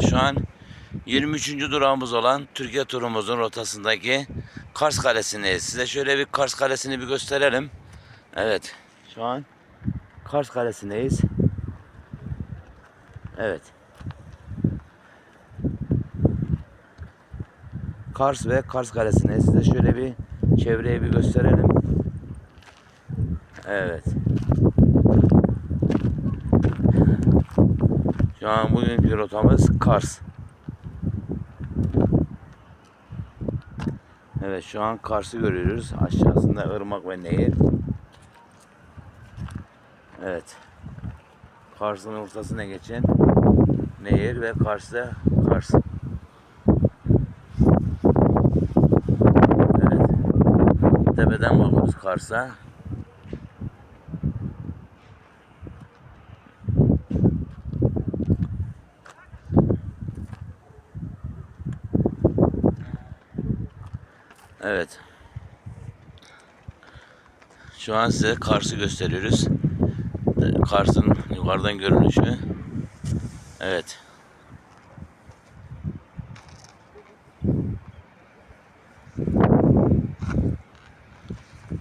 Şu an 23. durağımız olan Türkiye turumuzun rotasındaki Kars Kalesi'ndeyiz. Size şöyle bir Kars Kalesi'ni bir gösterelim. Evet şu an Kars Kalesi'ndeyiz. Evet. Kars ve Kars Kalesi'ndeyiz. Size şöyle bir çevreyi bir gösterelim. Evet. Şu an bugünkü rotamız Kars. Evet şu an Kars'ı görüyoruz. Aşağısında ırmak ve nehir. Evet. Kars'ın ortasına geçen nehir ve Kars'ta Kars. Evet. Tepeden bakıyoruz Kars'a. Evet. Şu an size Kars'ı gösteriyoruz. Kars'ın yukarıdan görünüşü. Evet.